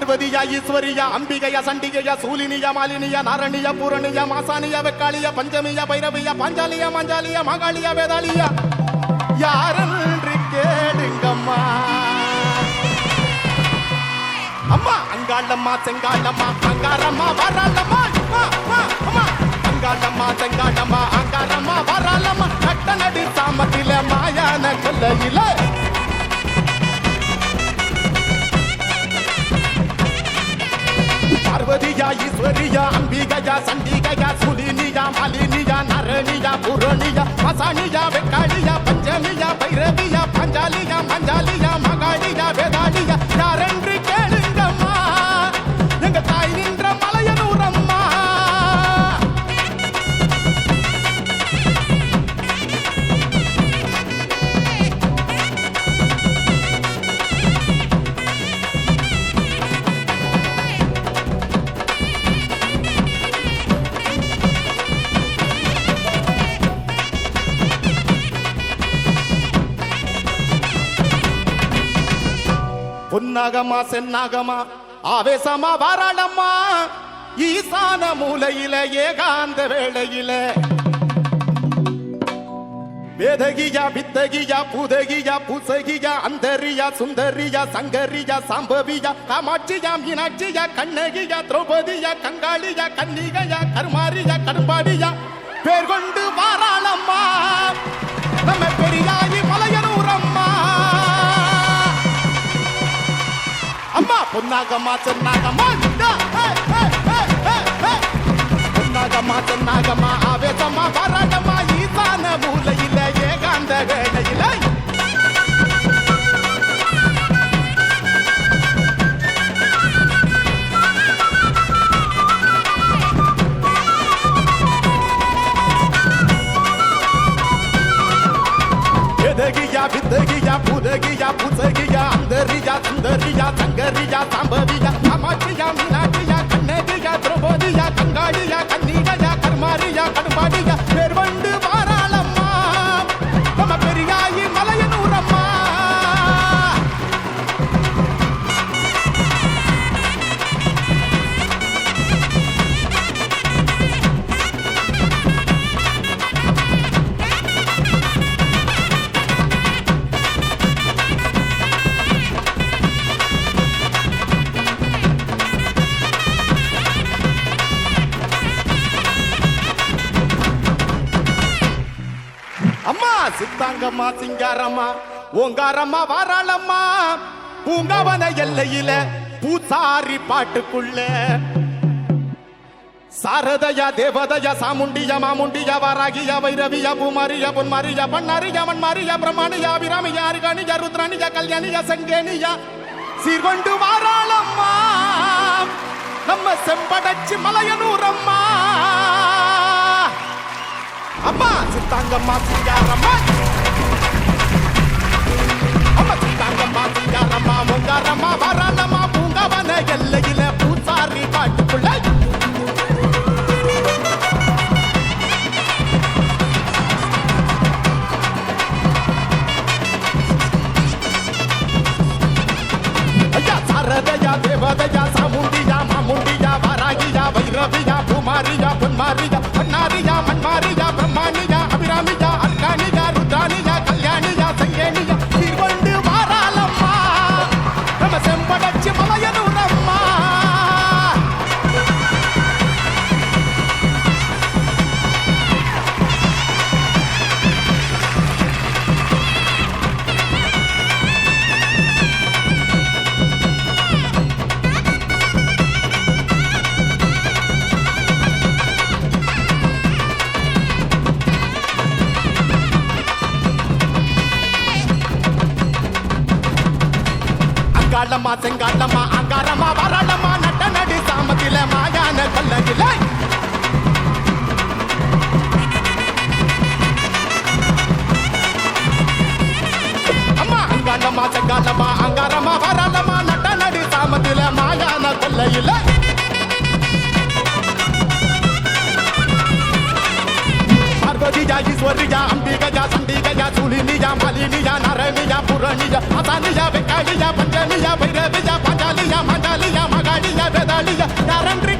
பார்வதியா ஈஸ்வரியா அம்பிகையா சண்டிகையா சூலினியா மாலினியா நாரணியா பூரணியா மாசானியா வெக்காளியா பஞ்சமியா பைரவியா பாஞ்சாலியா மாஞ்சாலியா மாகாளியா வேதாளியா? யாரென்று கேளுங்கம்மா. அம்மா அங்காளம்மா செங்காளம்மா அங்காரம்மா வராளம்மா அங்காளம்மா செங்காளம்மா அங்காரம்மா வராளம்மா. கட்ட நடி சாமத்தில மாயான கொல்லையில பார்வதியா ஈஸ்வரியா அம்பிகையா சண்டிகையா சுலினியா மாலினியா நரணியா புரணியா மசானியா வெக்காளியா பஞ்சனியா பைரவியா பஞ்சாலியா மஞ்சாலியா மகாளியா பொன்னாகமா சென்னாகமா ஆவேசமா வாராளம்மா. ஈசான மூலையில ஏகாந்த வேளையில. வேதகியா வித்தகியா புதகியா புசகியா அந்தரியா சுந்தரியா சங்கரியா சாம்பவியா காமாட்சியா மீனாட்சியா கண்ணகியா திரௌபதியா கங்காளியா கன்னிகையா கருமாரியா கரும்பாடியா. பேர் கொண்டு வாராளம்மா. நம்ம பெரியா அம்மா பொன்னாகம்மா சொன்னாகம்மா இந்தா, ஆவேசமா வராடம்மா ஈசான மூலையில ஏகாந்த வேளையில எதகியா வித்தகியா புதகியா புசகியா சிங்காரமா சிங்காரமா ஓங்காரமா வாராளம்மா. பூங்காவன எல்லையில பூசாரி பாட்டுக்குள்ள. சாரதயா தேவதயா சாமுண்டியா மாமுண்டியா வாராகியா வைரவியா பூமாரியா பொன்மாரியா பண்ணாரியா மண்மாரியா பிரம்மாணியா அபிராமியா அருகாணியா ருத்ராணியா கல்யாணியா சங்கேனியா சீர்கொண்டு வாராளம்மா. நம்ம செம்படச்சி மலையனூரம்மா. அம்மா சித்தாங்கம்மா சிங்காரம்மா. அங்காளம்மா செங்காளம்மா அங்காரம்மா வராளம்மா நட்ட நடி சாமத்தில மாயான கொல்லகில அம்மா அங்காளம்மா செங்காளம்மா அங்காரம்மா வராளம்மா நட்ட நடி சாமத்தில மாயான கொல்லையில பார்வதியா ஈஸ்வரியா அம்பிகையா சண்டிகையா சுலினியா மலினியா நரணியா புரணியா மசானியா வெக்காளியா தேவியா பைரவியா பஜாலியா மஜாலியா மகாலியா பெதாலியா நரன்றி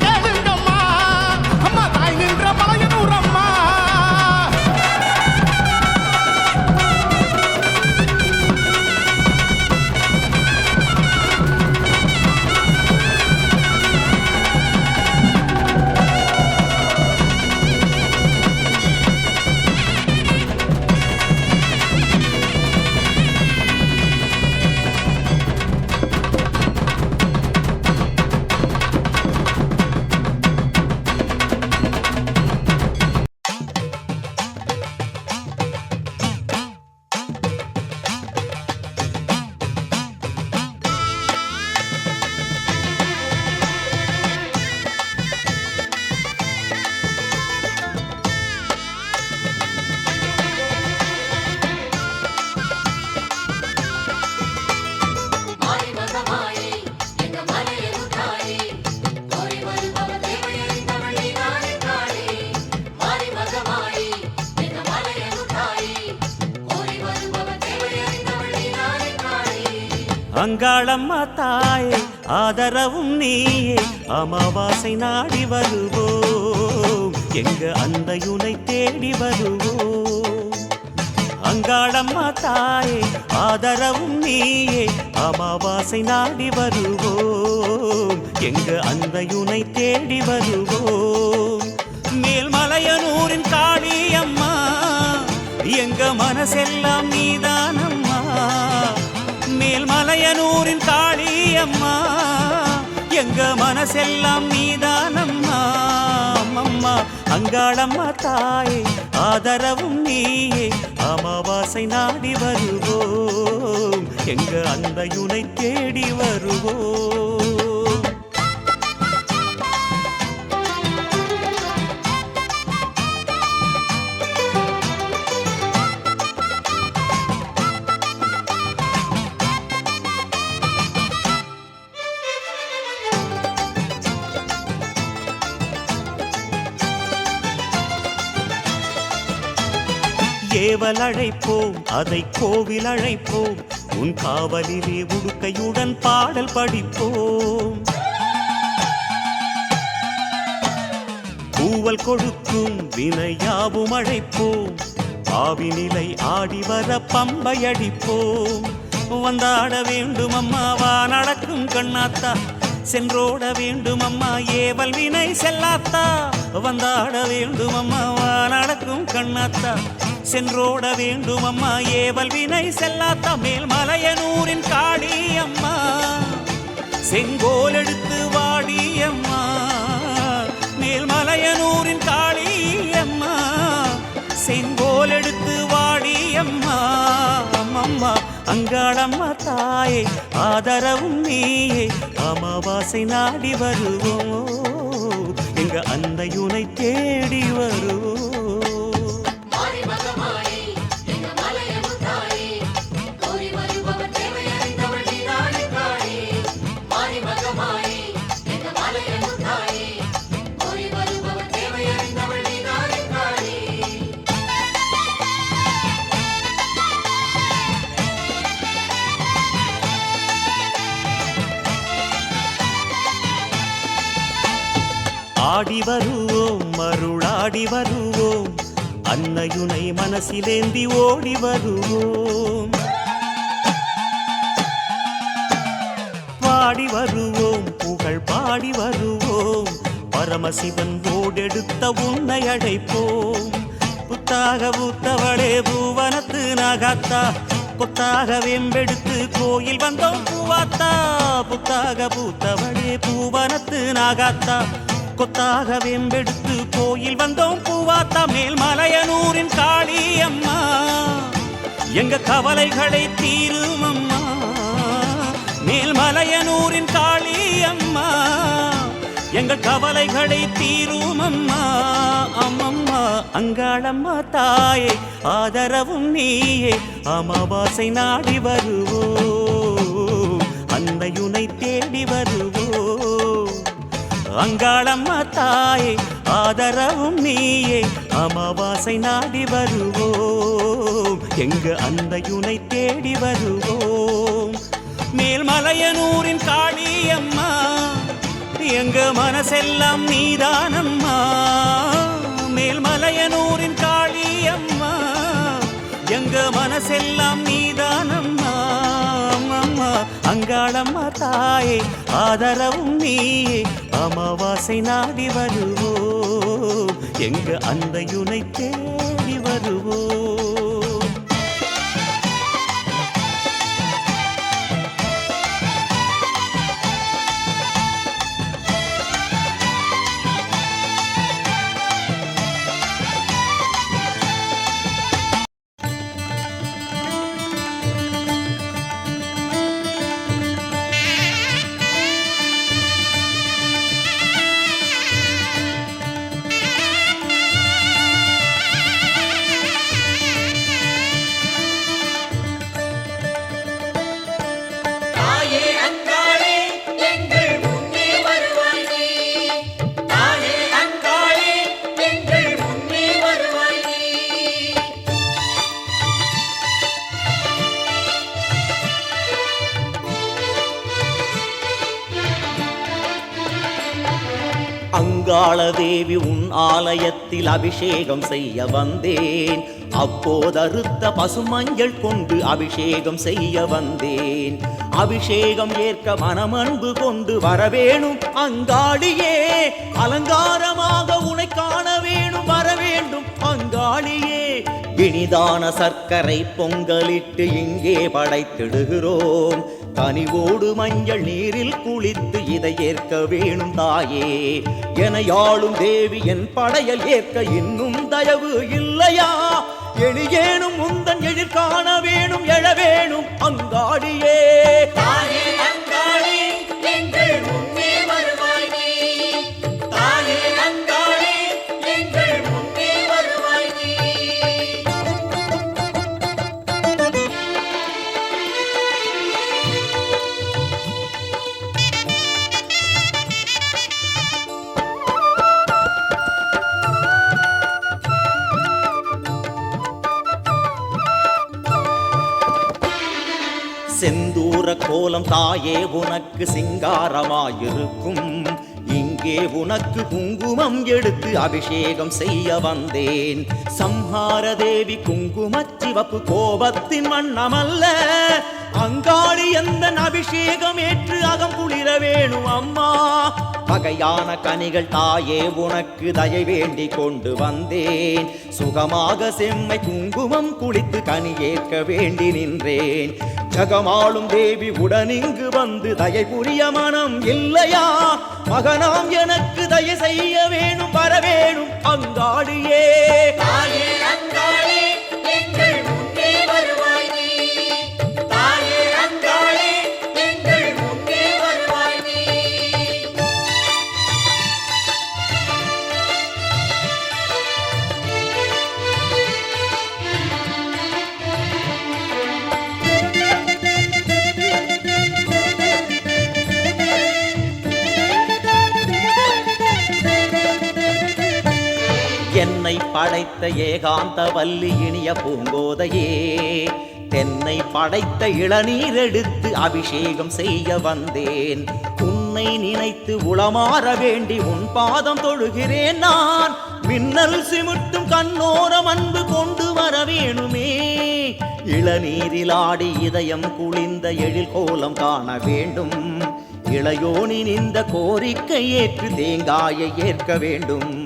அமாவாசை நாடி வருவோம். எங்க அந்தையுனை தேடி வருவோம். அங்காளம்மா தாயே ஆதரவும் நீயே அமாவாசை நாடி வருவோம். எங்க அந்தையுனை தேடி வருவோம். மேல்மலையனூரின் காளி அம்மா எங்க மனசெல்லாம் நீதானம்மா. மேல்மலையனூரின் காளி அம்மா எங்க மனசெல்லாம் நீதானம்மா? அம்மம்மா அங்காளம்மா தாயே ஆதரவும் நீயே. அமாவாசை நாடி வருவோம். எங்க அந்தையுனை தேடி வருவோம். ஏவல் அழைப்போம் அதை கோவில் அழைப்போம். உன் காவலிலே உடுக்கையுடன் பாடல் படிப்போம். பூவல் கொடுக்கும் வினையாவும் அழைப்போம். ஆவினிலை ஆடி வர பம்பை அடிப்போம் வந்தாட வேண்டும் அம்மாவா நடக்கும் கண்ணாத்தா. சென்றோட வேண்டும் அம்மா ஏவல் வினை செல்லாத்தா. வந்தாட வேண்டும் அம்மாவா நடக்கும் கண்ணாத்தா. சென்றோட வேண்டும் அம்மா. ஏவல் வினை செல்லாத்தா மேல் மலையனூரின் காளி அம்மா. செங்கோல் எடுத்து வாடி அம்மா. மேல்மலையனூரின் காளி அம்மா. செங்கோல் எடுத்து வாடி அம்மா. அம்மம்மா அங்காளம்மா தாயே ஆதரவும் நீயே. அமாவாசை நாடி வருவோம். எங்க அன்னையுனை தேடி வருவோம். வருவோம் மருளாடி வருவோம். அன்னையுனை மனசிலேந்தி ஓடி வருவோம். பாடி வருவோம் புகழ் பாடி வருவோம். பரமசிவன் ஓடெடுத்த உன்னை அழைப்போம். புத்தாக பூத்தவளே பூவனத்து நாகாத்தா. புத்தாக வெம்பெடுத்து கோயில் வந்தோம் பூவாத்தா. புத்தாக பூத்தவளே பூவனத்து நாகாத்தா. கொத்தாக வேம்பெடுத்து கோயில் வந்தோம். பூவாத்தா மேல் மலையனூரின் காளி அம்மா. எங்க கவலைகளை தீரும் அம்மா. மேல் மலையனூரின் காளி அம்மா. எங்கள் கவலைகளை தீரும் அம்மா. அம்மம்மா அங்காளம்மா தாயே ஆதரவும் நீயே. அமாவாசை நாடி வருவோம். அன்னையுனை தேடி வருவோம். அங்காளம்மா தாயே ஆதரவும் நீயே அமாவாசை நாடி வருவோம். எங்க அந்தையுனை தேடி வருவோம். மேல்மலையனூரின் காளியம்மா எங்க மனசெல்லாம் நீதானம்மா. மேல்மலையனூரின் காளியம்மா எங்க மனசெல்லாம் நீதானம் அங்காளம்மா தாயே ஆதரவும் நீயே. அமாவாசை நாடி வருவோம். எங்க அன்னையுனை தேடி வருவோம். தேவி உன் ஆலயத்தில் அபிஷேகம் செய்ய வந்தேன். அப்போதறுத்த பசுமஞ்சள் கொண்டு அபிஷேகம் செய்ய வந்தேன். அபிஷேகம் ஏற்க மனமன்பு கொண்டு வரவேணும் அங்காளியே. அலங்காரமாக உனை காண வேணும் வரவேண்டும் அங்காளியே. இனிதான சர்க்கரை பொங்கலிட்டு இங்கே படைத்திடுகிறோம். கனிவோடு மஞ்சள் நீரில் குளித்து இதை ஏற்க வேணும் தாயே. என யாழும் தேவி என் படையல் ஏற்க இன்னும் தயவு இல்லையா? எளியேனும் முந்தன் எழில் காண வேணும் எழ வேணும் அங்காடியே. உன் தாயே உனக்கு சிங்காரமாயிருக்கும். இங்கே உனக்கு குங்குமம் எடுத்து அபிஷேகம் செய்ய வந்தேன். சம்ஹார தேவி குங்குமச் சிவப்பு கோபத்தின் வண்ணமல்ல. அங்காளி எந்த அபிஷேகம் ஏற்று அகம் குளிர வேணும் அம்மா. வகையான கனிகள் தாயே உனக்கு தயை வேண்டி கொண்டு வந்தேன். சுகமாக செம்மை குங்குமம் குளித்து கனி ஏற்க வேண்டி நின்றேன். ஜகமாளும் தேவி உடனிங்கு வந்து தயை புரிய மனம் இல்லையா? மகனாம் எனக்கு தயை செய்ய வேணும் வரவேணும் அங்காடியே. தென்னை படைத்த ஏகாந்த வல்லி இனிய பூங்கோதையே. தென்னை படைத்த இளநீர் எடுத்து அபிஷேகம் செய்ய வந்தேன். உன்னை நினைத்து உளமாற வேண்டி உன் பாதம் தொழுகிறேன் நான். மின்னல் சிமிட்டும் கண்ணோரம் அன்பு கொண்டு வர வேணுமே. இளநீரில் ஆடி இதயம் குளிர்ந்த எழில் கோலம் காண வேண்டும். இளையோனின் இந்த கோரிக்கை ஏற்று தேங்காயை ஏற்க வேண்டும்.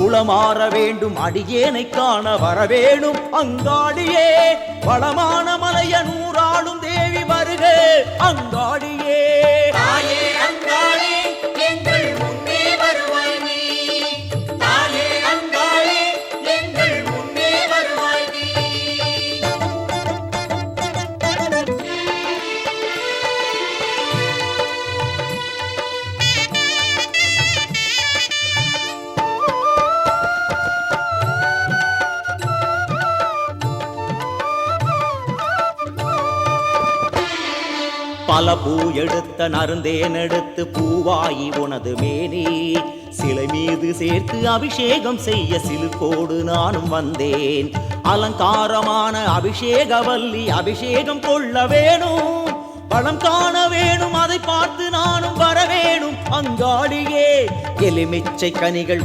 குளமாற வேண்டும் அடியேனை காண வரவேணும். அங்காடியே வளமான மலைய நூறாளும் தேவி வருக. அங்காடியே. எடுத்த நருந்தேன் எடுத்து பூவாயி உனது மேனி. சிலை மீது சேர்த்து அபிஷேகம் செய்ய சிலுக்கோடு நானும் வந்தேன். அலங்காரமான அபிஷேகவல்லி அபிஷேகம் கொள்ள வேணும். பழம் காண வேணும் அதை பார்த்து நானும் வர வேணும். அங்காடியே எலுமிச்சை கனிகள்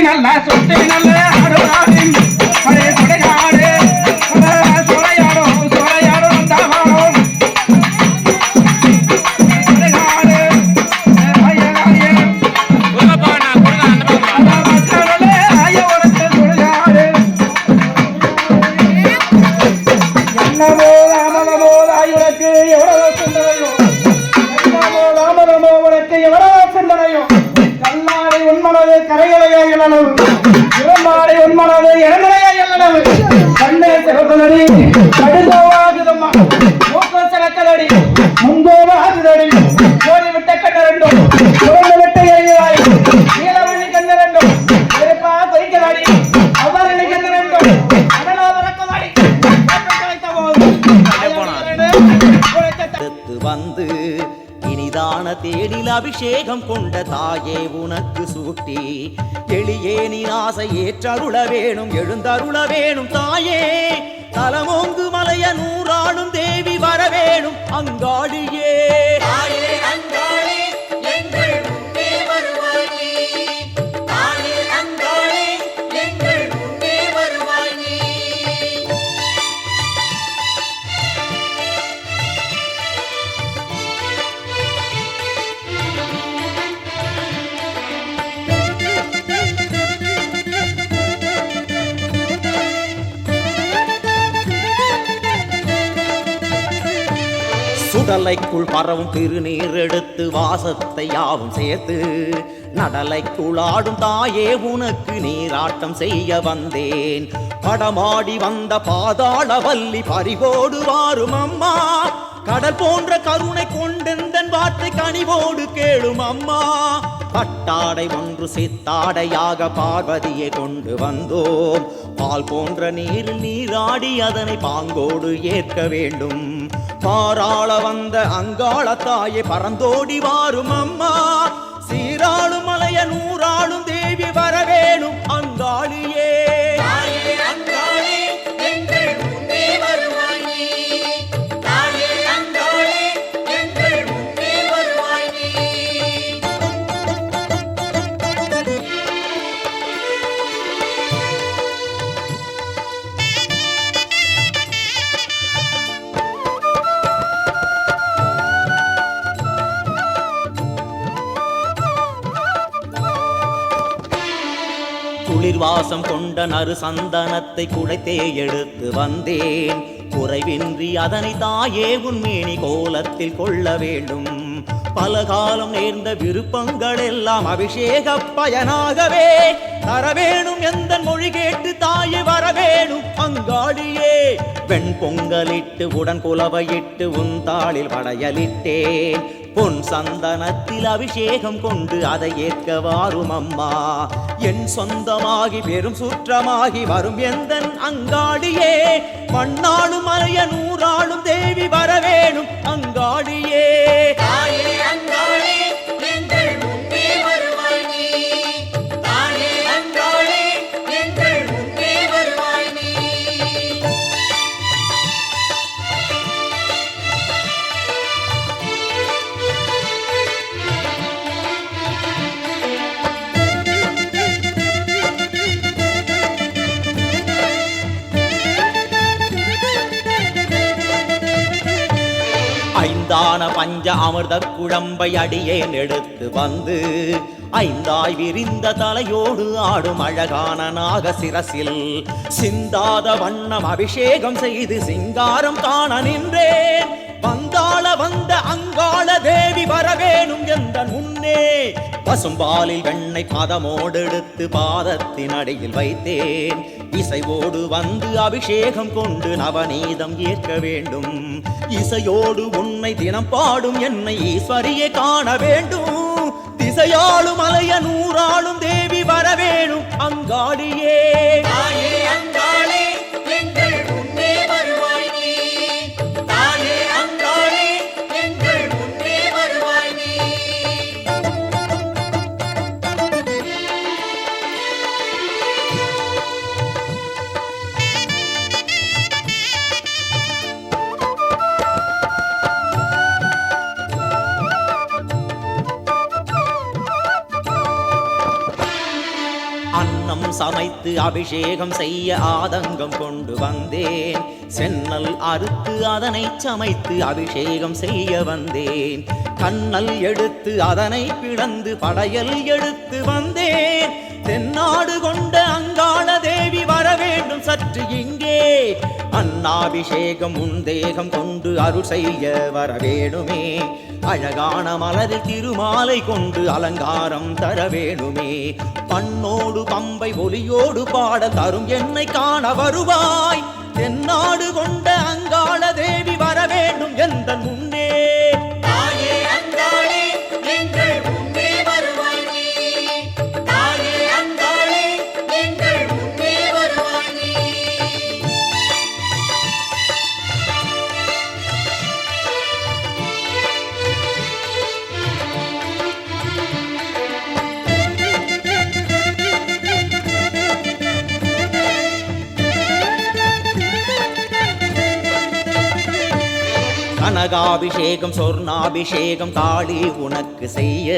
சுத்தி நல்ல ஆடுறாடி மனது உன்மனது இளநிலையா கண்ணே சிறப்பதடி கடுதோ தேடில் அபிஷேகம் கொண்ட தாயே உனக்கு சூட்டி. எளியே நீ ஆசை ஏற்றருள வேணும் எழுந்தருள வேணும் தாயே. தலமோங்கு மலைய நூறாளும் தேவி வரவேணும் அங்காடியே. நடலைக்குள் பரவும் திருநீர் எடுத்து வாசத்தை யாவும் சேர்த்து நடலைக்குள் ஆடும் தாயே உனக்கு நீராட்டம் செய்ய வந்தேன். படமாடி வந்த பாதாள வல்லி பறிவோடு வாரும் அம்மா கடல் போன்ற கருணை கொண்டெந்தன் வார்த்தை கனிவோடு கேளும் அம்மா. பட்டாடை ஒன்று சித்தாடையாக பார்வதியை கொண்டு வந்தோம். பால் போன்ற நீரில் நீராடி அதனை பாங்கோடு ஏற்க வேண்டும். பாராள வந்த அங்காள தாயை பறந்தோடி வாரும் அம்மா. சீராளும் மலைய நூறாளும் தேவி வரவேணும் அங்காளியே. குளிர்வாசம் கொண்ட நறு சந்தனத்தை குழைத்தே எடுத்து வந்தேன். குறைவின்றி அதனை தாயே உன்மேனி கோலத்தில் கொள்ள வேண்டும். பல காலம் நேர்ந்த விருப்பங்கள் எல்லாம் அபிஷேக பயனாகவே தரவேணும் எந்த மொழி கேட்டு தாயே வரவேணும் அங்காளியே வெண் பொங்கலிட்டு உடன் குலவையிட்டு உன் தாளில் படையலிட்டேன் பொன் சந்தனத்தில் அபிஷேகம் கொண்டு அதை ஏற்க வாரும் அம்மா. என் சொந்தமாகி பெரும் சுற்றமாகி வரும் எந்த அங்காடியே. மண்ணாளும் மலைய நூறாளும் தேவி வரவேணும் அங்காடியே. அமிர்த குழம்பை அடியேன் எடுத்து வந்து ஐந்தாய் விரிந்த தலையோடு ஆடும் அழகான நாக சிரசில் சிந்தாத வண்ணம் அபிஷேகம் செய்து சிங்காரம் காண நின்றேன். வந்தாள வந்த பசும்பாலில் வெண்ணை பதமோடு எடுத்து பாதத்தின் அடையில் வைத்தேன். இசையோடு வந்து அபிஷேகம் கொண்டு நவநீதம் ஏற்க வேண்டும். இசையோடு உன்னை தினம் பாடும் என்னை ஈஸ்வரியை காண வேண்டும். திசையாளும் அலைய நூறாளும் தேவி வரவேணும் அங்காடியே. சமைத்து அபிஷேகம் செய்ய ஆதங்கம் கொண்டு வந்தேன். சென்னல் அறுத்து அதனை சமைத்து அபிஷேகம் செய்ய வந்தேன். கண்ணல் எடுத்து அதனை பிளந்து படையல் எடுத்து வந்தேன். தென்னாடு கொண்ட அங்காள தேவி வர வேண்டும் சற்று இங்கே. அன்னாபிஷேகம் உந்தேகம் கொண்டு அருள் செய்ய வர வேணுமே அழகான மலரில் திருமாலை கொண்டு அலங்காரம் தர வேணுமே. பண்ணோடு பம்பை ஒலியோடு பாட தரும் என்னை காண வருவாய். தென்னாடு கொண்ட அபிஷேகம் சொர்ணாபிஷேகம் காளி உனக்கு செய்ய.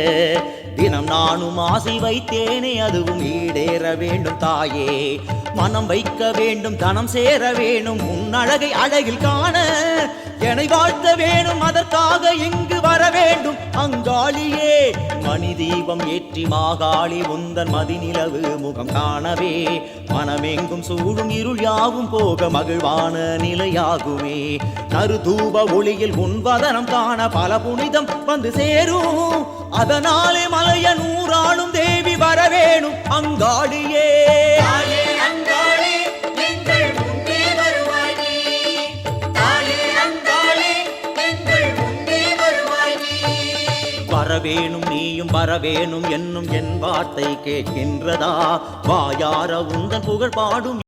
தினம் நானும் ஆசை வைத்தேனே அதுவும் ஈடேற வேண்டும் தாயே. மனம் வைக்க வேண்டும் தனம் சேர வேணும் உன் அழகை அழகில் காண. என்னை வாழ்த்த வேணும் அதற்காக இங்கு வர வேண்டும். அங்காளியே மணி தீபம் ஏற்றி மாகாளி உந்தன் மதிநிலவு முகம் காணவே. மனமெங்கும் சூடும் இருள் யாவும் போக மகிழ்வான நிலையாகுமே. நறுதூப ஒளியில் உன்வதனம் காண பல புனிதம் வந்து சேரும். அதனாலே மலைய நூறாளும் தேவி வரவேணும் அங்காளியே. வரவேணும் நீயும் வரவேணும் என்னும் என் வார்த்தை கேட்கின்றதா? வாயார உந்தன் புகழ் பாடும்